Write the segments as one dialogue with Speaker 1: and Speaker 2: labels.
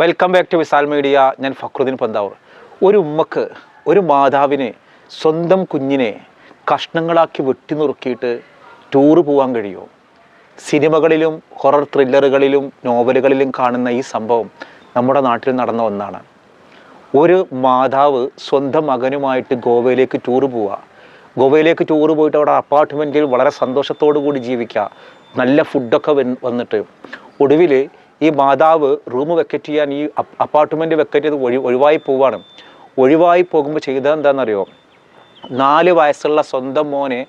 Speaker 1: Welcome back to വിസാൽ media ഞാൻ ഫക്രുദ്ദീൻ പന്താവൂർ. ഒരു ഉമ്മക്ക് ഒരു മാതാവിന് സ്വന്തം കുഞ്ഞിനെ കഷ്ണങ്ങളാക്കി വെട്ടി നുറുക്കിയിട്ട് ടൂറ് പോകാൻ കഴിയുമോ? സിനിമകളിലും ഹൊറർ ത്രില്ലറുകളിലും നോവലുകളിലും കാണുന്ന ഈ സംഭവം നമ്മുടെ നാട്ടിൽ നടന്ന ഒന്നാണ്. ഒരു മാതാവ് സ്വന്തം മകനുമായിട്ട് ഗോവയിലേക്ക് ടൂറ് പോവുക ഗോവയിലേക്ക് ടൂറ് പോയിട്ട് അവിടെ അപ്പാർട്ട്മെന്റിൽ വളരെ സന്തോഷത്തോടു കൂടി ജീവിക്കുക നല്ല ഫുഡൊക്കെ വന്ന് വന്നിട്ട്. ഒടുവിൽ ഈ മാതാവ് റൂം വെക്കറ്റ് ചെയ്യാൻ ഈ അപ്പാർട്ട്മെന്റ് വെക്കറ്റ് ചെയ്ത് ഒഴി ഒഴിവായി പോവാണ്. ഒഴിവായി പോകുമ്പോൾ ചെയ്തത് എന്താണെന്നറിയോ നാല് വയസ്സുള്ള സ്വന്തം മോനെ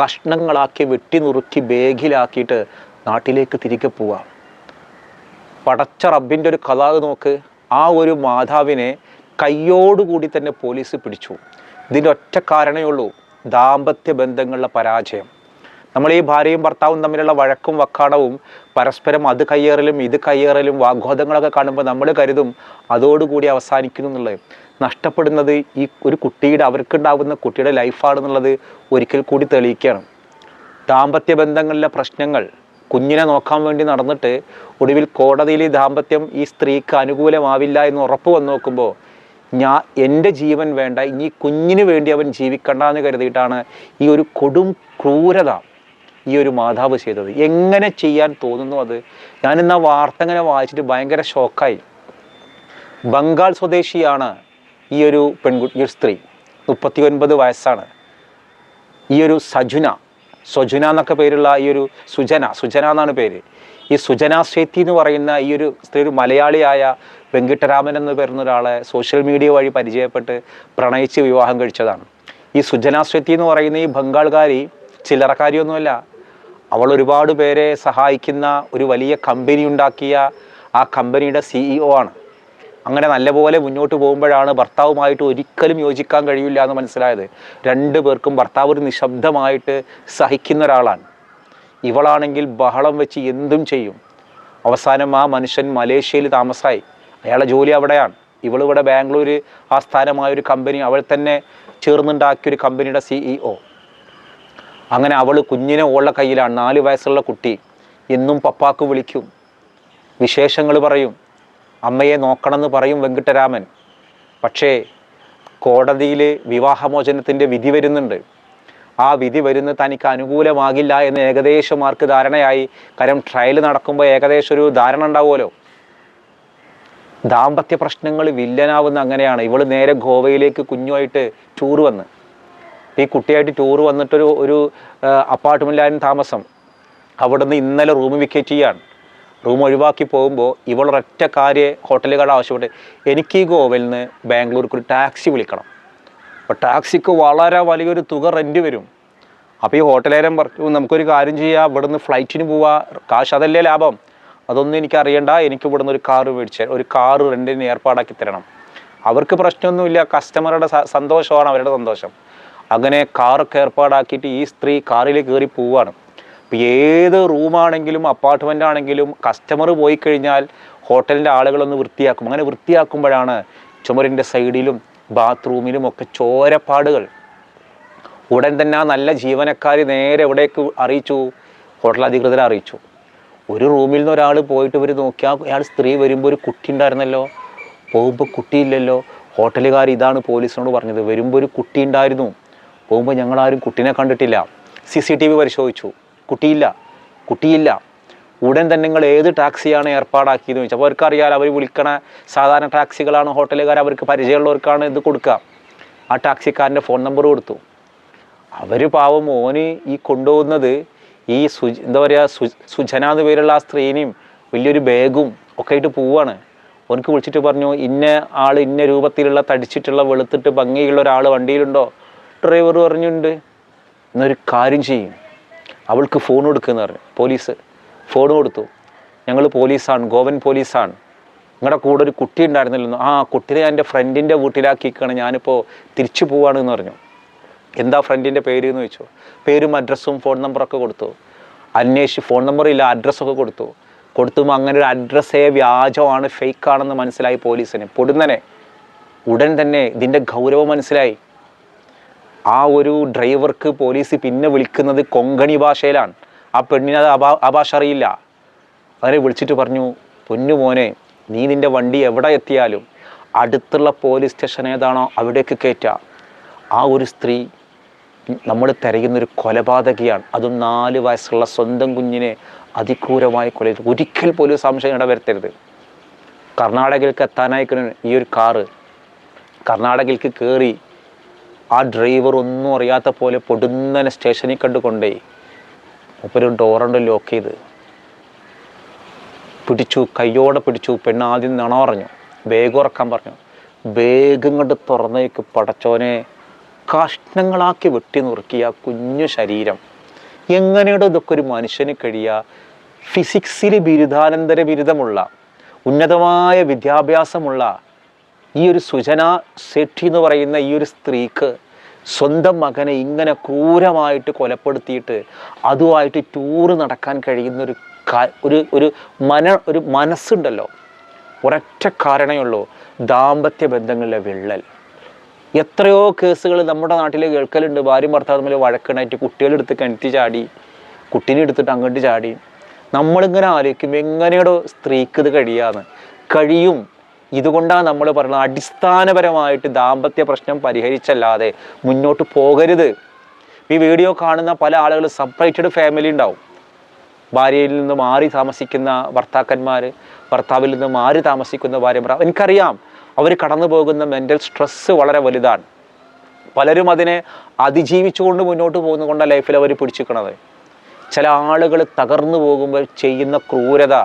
Speaker 1: കഷ്ണങ്ങളാക്കി വെട്ടി നുറുക്കി ബേഗിലാക്കിയിട്ട് നാട്ടിലേക്ക് തിരികെ പോവാം. പടച്ച റബ്ബിന്റെ ഒരു കഥ നോക്ക്. ആ ഒരു മാതാവിനെ കയ്യോടുകൂടി തന്നെ പോലീസ് പിടിച്ചു. ഇതിന്റെ ഒറ്റ കാരണമേ ഉള്ളൂ ദാമ്പത്യ ബന്ധങ്ങളുടെ പരാജയം. നമ്മൾ ഈ ഭാര്യയും ഭർത്താവും തമ്മിലുള്ള വഴക്കും വക്കാണവും പരസ്പരം അത് കയ്യേറലും ഇത് കയ്യേറലും വാഗ്വാദങ്ങളൊക്കെ കാണുമ്പോൾ നമ്മൾ കരുതും അതോടുകൂടി അവസാനിക്കുന്നു എന്നുള്ളത്. നഷ്ടപ്പെടുന്നത് ഈ ഒരു കുട്ടിയുടെ അവർക്കുണ്ടാകുന്ന കുട്ടിയുടെ ലൈഫാണെന്നുള്ളത് ഒരിക്കൽ കൂടി തെളിയിക്കുകയാണ്. ദാമ്പത്യ ബന്ധങ്ങളിലെ പ്രശ്നങ്ങൾ കുഞ്ഞിനെ നോക്കാൻ വേണ്ടി നടന്നിട്ട് ഒടുവിൽ കോടതിയിൽ ഈ ദാമ്പത്യം ഈ സ്ത്രീക്ക് അനുകൂലമാവില്ല എന്ന് ഉറപ്പ് വന്ന് നോക്കുമ്പോൾ ഞാൻ എന്റെ ജീവൻ വേണ്ട ഇനി കുഞ്ഞിന് വേണ്ടി അവൻ ജീവിക്കണ്ട എന്ന് കരുതിയിട്ടാണ് ഈ ഒരു കൊടും ക്രൂരത ഈ ഒരു മാതാവ് ചെയ്തത്. എങ്ങനെ ചെയ്യാൻ തോന്നുന്നു അത്? ഞാനിന്ന് ആ വാർത്ത ഇങ്ങനെ വായിച്ചിട്ട് ഭയങ്കര ഷോക്കായി ബംഗാൾ സ്വദേശിയാണ് ഈ ഒരു പെൺകുട്ടി ഈ ഒരു സ്ത്രീ. മുപ്പത്തി ഒൻപത് വയസ്സാണ്. ഈ ഒരു സജുന സ്വജുന എന്നൊക്കെ പേരുള്ള ഈ ഒരു സുജന സുജന എന്നാണ് പേര്. ഈ സുജന സേത്തി എന്ന് പറയുന്ന ഈ ഒരു സ്ത്രീ ഒരു മലയാളിയായ വെങ്കിട്ടരാമൻ എന്ന് പറയുന്ന ഒരാളെ സോഷ്യൽ മീഡിയ വഴി പരിചയപ്പെട്ട് പ്രണയിച്ച് വിവാഹം കഴിച്ചതാണ്. ഈ സുജന എന്ന് പറയുന്ന ഈ ബംഗാൾകാരി ചില്ലറക്കാരിയൊന്നുമല്ല അവൾ ഒരുപാട് പേരെ സഹായിക്കുന്ന ഒരു വലിയ കമ്പനി ഉണ്ടാക്കിയ ആ കമ്പനിയുടെ സിഇഒ ആണ്. അങ്ങനെ നല്ലപോലെ മുന്നോട്ട് പോകുമ്പോഴാണ് ഭർത്താവുമായിട്ട് ഒരിക്കലും യോജിക്കാൻ കഴിയില്ല എന്ന് മനസ്സിലായത്. രണ്ടു പേർക്കും ഭർത്താവ് ഒരു നിശബ്ദമായിട്ട് സഹിക്കുന്ന ഒരാളാണ്. ഇവളാണെങ്കിൽ ബഹളം വെച്ച് എന്തും ചെയ്യും. അവസാനം ആ മനുഷ്യൻ മലേഷ്യയിൽ താമസമായി അയാളെ ജോലി അവിടെയാണ്. ഇവളിവിടെ ബാംഗ്ലൂർ ആസ്ഥാനമായ ഒരു കമ്പനി അവൾ തന്നെ ചേർന്നുണ്ടാക്കിയ ഒരു കമ്പനിയുടെ സിഇഒ അങ്ങനെ അവൾ കുഞ്ഞിനെ ഓള കയ്യിലാണ്. നാല് വയസ്സുള്ള കുട്ടി. എന്നും പപ്പാക്ക് വിളിക്കും. വിശേഷങ്ങൾ പറയും. അമ്മയെ നോക്കണമെന്ന് പറയും വെങ്കിട്ടരാമൻ. പക്ഷേ കോടതിയിൽ വിവാഹമോചനത്തിന്റെ വിധി വരുന്നുണ്ട്. ആ വിധി വരുന്ന തനിക്ക് അനുകൂലമാകില്ല എന്ന് ഏകദേശം മാർക്ക് ധാരണയായി. കാരണം ട്രയൽ നടക്കുമ്പോൾ ഏകദേശം ഒരു ധാരണ ഉണ്ടാവുമല്ലോ. ദാമ്പത്യ പ്രശ്നങ്ങൾ വില്ലനാവുന്ന അങ്ങനെയാണ്. ഇവൾ നേരെ ഗോവയിലേക്ക് കുഞ്ഞുമായിട്ട് ടൂർ വന്ന്. ഈ കുട്ടിയായിട്ട് ടൂർ വന്നിട്ടൊരു ഒരു അപ്പാർട്ട്മെന്റിലായിരുന്നു താമസം. അവിടെ നിന്ന് ഇന്നലെ റൂം വിക്കേറ്റ് ചെയ്യാണ്. റൂം ഒഴിവാക്കി പോകുമ്പോൾ ഇവളൊരൊറ്റ കാര്യം ഹോട്ടലുകാരുടെ ആവശ്യപ്പെട്ട് എനിക്ക് ഈ ഗോവയിൽ നിന്ന് ബാംഗ്ലൂർക്ക് ഒരു ടാക്സി വിളിക്കണം. അപ്പോൾ ടാക്സിക്ക് വളരെ വലിയൊരു തുക റെന്റ് വരും. അപ്പോൾ ഈ ഹോട്ടലേരം പറഞ്ഞു നമുക്കൊരു കാര്യം ചെയ്യാം. ഇവിടെ നിന്ന് ഫ്ലൈറ്റിന് പോവാ. കാശ് അതല്ലേ ലാഭം? അതൊന്നും എനിക്ക് അറിയണ്ട. എനിക്ക് ഇവിടുന്ന് ഒരു കാറ് മേടിച്ച് ഒരു കാറ് റെന്റിന് ഏർപ്പാടാക്കി തരണം. അവർക്ക് പ്രശ്നമൊന്നുമില്ല. കസ്റ്റമറുടെ സന്തോഷമാണ് അവരുടെ സന്തോഷം. അങ്ങനെ കാറൊക്കെ ഏർപ്പാടാക്കിയിട്ട് ഈ സ്ത്രീ കാറിൽ കയറി പോവുകയാണ് അപ്പോൾ ഏത് റൂമാണെങ്കിലും അപ്പാർട്ട്മെന്റ് ആണെങ്കിലും കസ്റ്റമർ പോയി കഴിഞ്ഞാൽ ഹോട്ടലിന്റെ ആളുകളൊന്ന് വൃത്തിയാക്കും. അങ്ങനെ വൃത്തിയാക്കുമ്പോഴാണ് ചുമരിന്റെ സൈഡിലും ബാത്റൂമിലും ഒക്കെ ചോരപ്പാടുകൾ. ഉടൻ തന്നെ ആ നല്ല ജീവനക്കാർ നേരെ എവിടേക്ക് അറിയിച്ചു? ഹോട്ടൽ അധികൃതരെ അറിയിച്ചു. ഒരു റൂമിൽ നിന്ന് ഒരാൾ പോയിട്ട് ഇവർ നോക്കിയാൽ അയാൾ സ്ത്രീ വരുമ്പോൾ ഒരു കുട്ടി ഉണ്ടായിരുന്നല്ലോ? പോകുമ്പോൾ കുട്ടിയില്ലല്ലോ? ഹോട്ടലുകാർ ഇതാണ് പോലീസിനോട് പറഞ്ഞത്. വരുമ്പോൾ ഒരു കുട്ടി ഉണ്ടായിരുന്നു. പോകുമ്പോൾ ഞങ്ങളാരും കുട്ടീനെ കണ്ടിട്ടില്ല. സി സി ടി വി പരിശോധിച്ചു. കുട്ടിയില്ല. കുട്ടിയില്ല. ഉടൻ തന്നെ നിങ്ങൾ ഏത് ടാക്സിയാണ് ഏർപ്പാടാക്കിയെന്ന് ചോദിച്ചു. അപ്പോൾ അവർക്കറിയാലോ അവർ വിളിക്കണ സാധാരണ ടാക്സികളാണ് ഹോട്ടലുകാർ അവർക്ക് പരിചയമുള്ളവർക്കാണ് ഇത് കൊടുക്കുക. ആ ടാക്സിക്കാരന്റെ ഫോൺ നമ്പർ കൊടുത്തു. അവർ പാവം ഓന് ഈ കൊണ്ടുപോകുന്നത് ഈ സു എന്താ പറയുക സു സുജന എന്ന് പേരുള്ള ആ സ്ത്രീനെയും വലിയൊരു ബാഗും ഒക്കെ ആയിട്ട് പോവാണ്. ഓനക്ക് വിളിച്ചിട്ട് പറഞ്ഞു ഇന്ന ആൾ ഇന്ന രൂപത്തിലുള്ള തടിച്ചിട്ടുള്ള വെളുത്തിട്ട് ഭംഗിയുള്ള ഒരാൾ വണ്ടിയിലുണ്ടോ? ഡ്രൈവർ പറഞ്ഞിട്ടുണ്ട് എന്നൊരു കാര്യം ചെയ്യും. അവൾക്ക് ഫോൺ കൊടുക്കുമെന്ന് പറഞ്ഞു. പോലീസ് ഫോൺ കൊടുത്തു. ഞങ്ങൾ പോലീസാണ് ഗോവൻ പോലീസാണ്. നിങ്ങളുടെ കൂടെ ഒരു കുട്ടി ഉണ്ടായിരുന്നല്ലോ ആ കുട്ടിനെ ഞാൻ എന്റെ ഫ്രണ്ടിന്റെ വീട്ടിലാക്കിക്കാണ്. ഞാനിപ്പോൾ തിരിച്ചു പോവാണ് എന്ന് പറഞ്ഞു. എന്താ ഫ്രണ്ടിന്റെ പേര് എന്ന് ചോദിച്ചു. പേരും അഡ്രസ്സും ഫോൺ നമ്പറൊക്കെ കൊടുത്തു. അന്വേഷിച്ച് ഫോൺ നമ്പറില്ല അഡ്രസ്സൊക്കെ കൊടുത്തു. കൊടുത്തുമ്പോൾ അങ്ങനെ ഒരു അഡ്രസ്സേ വ്യാജമാണ് ഫേക്കാണെന്ന് മനസ്സിലായി പോലീസിന്. പൊടുന്നനെ. ഉടൻ തന്നെ ഇതിന്റെ ഗൗരവം മനസ്സിലായി. ആ ഒരു ഡ്രൈവർക്ക് പോലീസ് പിന്നെ വിളിക്കുന്നത് കൊങ്കണി ഭാഷയിലാണ്. ആ പെണ്ണിന് അത് ആ ഭാഷ അറിയില്ല അവരെ വിളിച്ചിട്ട് പറഞ്ഞു പൊന്നു മോനെ നീ നിന്റെ വണ്ടി എവിടെ എത്തിയാലും അടുത്തുള്ള പോലീസ് സ്റ്റേഷൻ ഏതാണോ അവിടേക്ക് കയറ്റുക ആ ഒരു സ്ത്രീ നമ്മൾ തിരയുന്നൊരു കൊലപാതകിയാണ്. അതും നാല് വയസ്സുള്ള സ്വന്തം കുഞ്ഞിനെ അതിക്രൂരമായി കൊല ഒരിക്കൽ പോലും സംശയം ഇടവരുത്തരുത്. കർണാടകയിലേക്ക് എത്താനായിക്കുന്ന ഈ ഒരു കാറ് കർണാടകയിലേക്ക് കയറി ആ ഡ്രൈവർ ഒന്നും അറിയാത്ത പോലെ പൊടുന്നനെ സ്റ്റേഷനിൽ കണ്ടുകൊണ്ടേ ഒരു ഡോറുണ്ട് ലോക്ക് ചെയ്ത് പിടിച്ചു കയ്യോടെ പിടിച്ചു പെണ്ണ് ആദ്യം നണ പറഞ്ഞു വേഗം ഉറക്കാൻ പറഞ്ഞു. വേഗം കണ്ട് തുറന്നേക്ക് പടച്ചോനെ കഷ്ണങ്ങളാക്കി വെട്ടി നുറുക്കിയ കുഞ്ഞു ശരീരം. എങ്ങനെയാണ് ഇതൊക്കെ ഒരു മനുഷ്യന് കഴിയുക? ഫിസിക്സിൽ ബിരുദാനന്തര ബിരുദമുള്ള ഉന്നതമായ വിദ്യാഭ്യാസമുള്ള ഈ ഒരു സുജന സെട്ടി എന്ന് പറയുന്ന ഈ ഒരു സ്ത്രീക്ക് സ്വന്തം മകനെ ഇങ്ങനെ ക്രൂരമായിട്ട് കൊലപ്പെടുത്തിയിട്ട് അതുമായിട്ട് ടൂറ് നടക്കാൻ കഴിയുന്ന ഒരു ഒരു ഒരു മന ഒരു മനസ്സുണ്ടല്ലോ. ഒരൊറ്റ കാരണമേ ദാമ്പത്യ ബന്ധങ്ങളിലെ വിള്ളൽ. എത്രയോ കേസുകൾ നമ്മുടെ നാട്ടിൽ കേൾക്കലുണ്ട്. ഭാര്യയും ഭർത്താവ് തമ്മിൽ വഴക്കിണായിട്ട് കുട്ടികളെടുത്ത് കിണറ്റി ചാടി കുട്ടീനെ എടുത്തിട്ട് അങ്ങോട്ട് ചാടി. നമ്മളിങ്ങനെ ആലോചിക്കും എങ്ങനെയോ സ്ത്രീക്ക് ഇത് കഴിയാന്ന്. കഴിയും. ഇതുകൊണ്ടാണ് നമ്മൾ പറയുന്നത് അടിസ്ഥാനപരമായിട്ട് ദാമ്പത്യ പ്രശ്നം പരിഹരിച്ചല്ലാതെ മുന്നോട്ട് പോകരുത്. ഈ വീഡിയോ കാണുന്ന പല ആളുകൾ സെപ്പറേറ്റഡ് ഫാമിലി ഉണ്ടാവും. ഭാര്യയിൽ നിന്ന് മാറി താമസിക്കുന്ന ഭർത്താക്കന്മാർ ഭർത്താവിൽ നിന്ന് മാറി താമസിക്കുന്ന ഭാര്യമാർ എനിക്കറിയാം അവർ കടന്നു പോകുന്ന മെന്റൽ സ്ട്രെസ്സ് വളരെ വലുതാണ്. പലരും അതിനെ അതിജീവിച്ചുകൊണ്ട് മുന്നോട്ട് പോകുന്നതുകൊണ്ട് ലൈഫിൽ അവർ പിടിച്ചിരിക്കണത് ചില ആളുകൾ തകർന്നു പോകുമ്പോൾ ചെയ്യുന്ന ക്രൂരത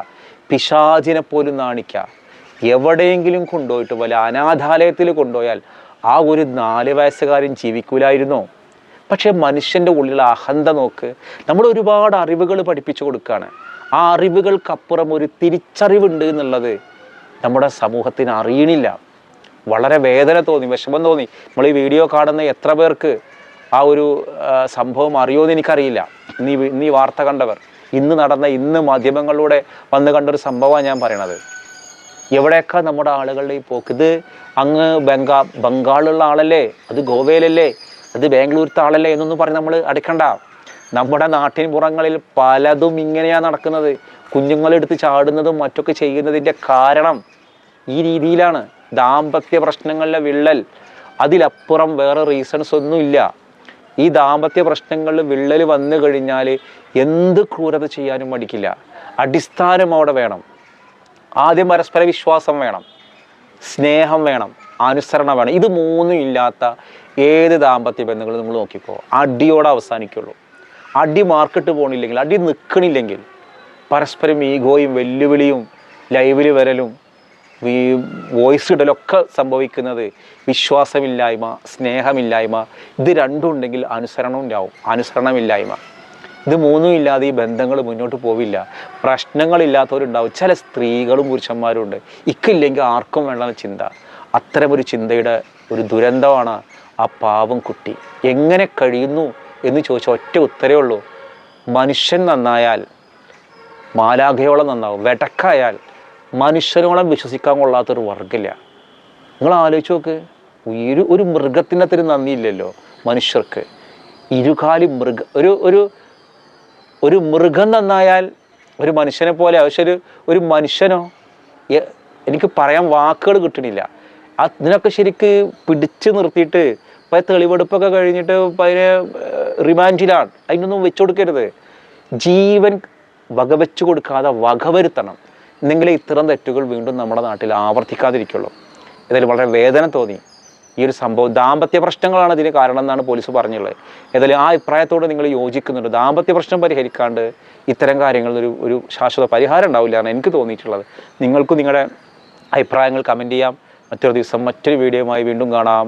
Speaker 1: പിശാചിനെ പോലും നാണിക്കുക എവിടെയെങ്കിലും കൊണ്ടുപോയിട്ട് വല്ല അനാഥാലയത്തിൽ കൊണ്ടുപോയാൽ ആ ഒരു നാല് വയസ്സുകാരൻ ജീവിക്കൂലായിരുന്നോ. പക്ഷേ മനുഷ്യന്റെ ഉള്ളിലുള്ള അഹന്ത നോക്ക് നമ്മൾ ഒരുപാട് അറിവുകൾ പഠിപ്പിച്ചു കൊടുക്കുകയാണ് ആ അറിവുകൾക്കപ്പുറം ഒരു തിരിച്ചറിവുണ്ട് എന്നുള്ളത് നമ്മുടെ സമൂഹത്തിന് അറിയണില്ല. വളരെ വേദന തോന്നി വിഷമം തോന്നി. നമ്മൾ ഈ വീഡിയോ കാണുന്ന എത്ര പേർക്ക് ആ ഒരു സംഭവം അറിയുമെന്ന് എനിക്കറിയില്ല. നീ ഈ വാർത്ത കണ്ടവർ ഇന്ന് നടന്ന ഇന്ന് മാധ്യമങ്ങളിലൂടെ വന്ന് കണ്ടൊരു സംഭവമാണ് ഞാൻ പറയണത്. എവിടെയൊക്കെ നമ്മുടെ ആളുകളുടെ ഈ പോക്ക്? ഇത് അങ്ങ് ബംഗാ ബംഗാളിലുള്ള ആളല്ലേ? അത് ഗോവയിലല്ലേ? അത് ബാംഗ്ലൂരത്തെ ആളല്ലേ? എന്നൊന്നും പറഞ്ഞ് നമ്മൾ അടുക്കണ്ട. നമ്മുടെ നാട്ടിൻ പുറങ്ങളിൽ പലതും ഇങ്ങനെയാണ് നടക്കുന്നത്. കുഞ്ഞുങ്ങളെടുത്ത് ചാടുന്നതും മറ്റൊക്കെ ചെയ്യുന്നതിന്റെ കാരണം ഈ രീതിയിലാണ്. ദാമ്പത്യ പ്രശ്നങ്ങളിലെ വിള്ളൽ. അതിലപ്പുറം വേറെ റീസൺസ് ഒന്നുമില്ല ഈ ദാമ്പത്യ പ്രശ്നങ്ങളിൽ വിള്ളൽ വന്നു കഴിഞ്ഞാൽ എന്ത് ക്രൂരത ചെയ്യാനും മടിക്കില്ല. അടിസ്ഥാനം അവിടെ വേണം. ആദ്യം പരസ്പര വിശ്വാസം വേണം സ്നേഹം വേണം അനുസരണം വേണം. ഇത് മൂന്നും ഇല്ലാത്ത ഏത് ദാമ്പത്യ ബന്ധങ്ങൾ നമ്മൾ നോക്കിക്കോ. അടിയോടെ അവസാനിക്കുള്ളൂ. അടി മാർക്കിട്ട് പോകണില്ലെങ്കിൽ അടി നിൽക്കണില്ലെങ്കിൽ പരസ്പരം ഈഗോയും വെല്ലുവിളിയും ലൈവിൽ വരലും ഈ വോയിസ് ഇടലൊക്കെ സംഭവിക്കുന്നത് വിശ്വാസമില്ലായ്മ സ്നേഹമില്ലായ്മ. ഇത് രണ്ടും ഉണ്ടെങ്കിൽ അനുസരണം ഉണ്ടാവും. അനുസരണമില്ലായ്മ. ഇത് മൂന്നും ഇല്ലാതെ ഈ ബന്ധങ്ങൾ മുന്നോട്ട് പോവില്ല. പ്രശ്നങ്ങളില്ലാത്തവരുണ്ടാവും. ചില സ്ത്രീകളും പുരുഷന്മാരും ഉണ്ട്. ഇക്കില്ലെങ്കിൽ ആർക്കും വേണ്ട ചിന്ത. അത്തരമൊരു ചിന്തയുടെ ഒരു ദുരന്തമാണ് ആ പാവം കുട്ടി. എങ്ങനെ കഴിയുന്നു എന്ന് ചോദിച്ചാൽ ഒറ്റ ഉത്തരേ ഉള്ളൂ. മനുഷ്യൻ നന്നായാൽ മാലാഖയോളം നന്നാവും. വെടക്കായാൽ മനുഷ്യനോളം വിശ്വസിക്കാൻ കൊള്ളാത്തൊരു വർഗില്ല. നിങ്ങൾ ആലോചിച്ച് നോക്ക്. ഒരു ഒരു മൃഗത്തിന്റെ അത്ര നന്ദിയില്ലല്ലോ മനുഷ്യർക്ക്. ഇരുകാലി മൃഗ ഒരു ഒരു ഒരു മൃഗം നന്നായാൽ ഒരു മനുഷ്യനെ പോലെ പക്ഷെ ഒരു മനുഷ്യനോ എനിക്ക് പറയാൻ വാക്കുകൾ കിട്ടണില്ല. അതിനൊക്കെ ശരിക്ക് പിടിച്ച് നിർത്തിയിട്ട് ഇപ്പം തെളിവെടുപ്പൊക്കെ കഴിഞ്ഞിട്ട് അതിനെ റിമാൻഡിലാണ്. അതിനൊന്നും വെച്ചു കൊടുക്കരുത്. ജീവൻ വകവെച്ചു കൊടുക്കാതെ വകവരുത്തണം എന്നെങ്കിലേ ഇത്തരം തെറ്റുകൾ വീണ്ടും നമ്മുടെ നാട്ടിൽ ആവർത്തിക്കാതിരിക്കുള്ളൂ. ഇതിൽ വളരെ വേദന തോന്നി. ഈ ഒരു സംഭവം ദാമ്പത്യ പ്രശ്നങ്ങളാണ് ഇതിന് കാരണം എന്നാണ് പോലീസ് പറഞ്ഞുള്ളത്. ഏതായാലും ആ അഭിപ്രായത്തോട് നിങ്ങൾ യോജിക്കുന്നുണ്ട്. ദാമ്പത്യ പ്രശ്നം പരിഹരിക്കാണ്ട് ഇത്തരം കാര്യങ്ങളിൽ ഒരു ഒരു ശാശ്വത പരിഹാരം ഉണ്ടാവില്ല എന്നാണ് എനിക്ക് തോന്നിയിട്ടുള്ളത്. നിങ്ങൾക്കും നിങ്ങളുടെ അഭിപ്രായങ്ങൾ കമന്റ് ചെയ്യാം. മറ്റൊരു ദിവസം മറ്റൊരു വീഡിയോയുമായി വീണ്ടും കാണാം.